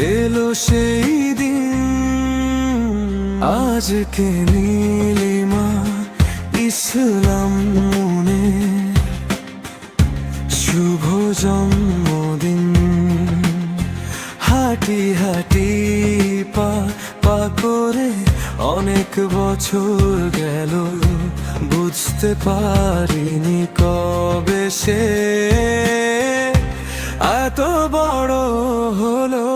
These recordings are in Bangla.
এলো সেই দিন, আজকে নীলিমা ইসলাম মনে। শুভ জন্মদিন, হাঁটি হাঁটি পা পা করে অনেক বছর গেল, বুঝতে পারিনি কবে সে। এত বড় হলো।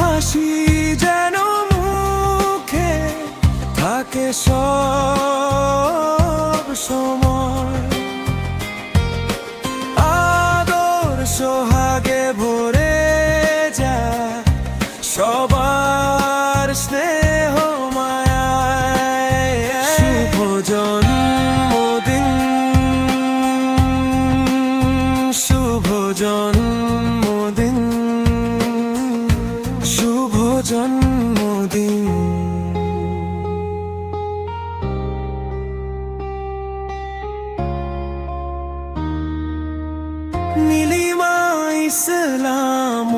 হাসি জন্মদিন। নীলিমা ইসলাম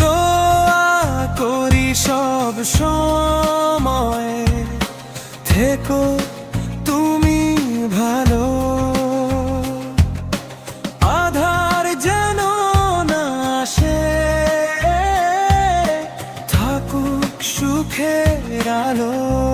দোয়া করি সব সময়। থেকো 그라로.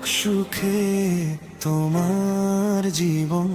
উঠুক সুখে তোমার জীবন।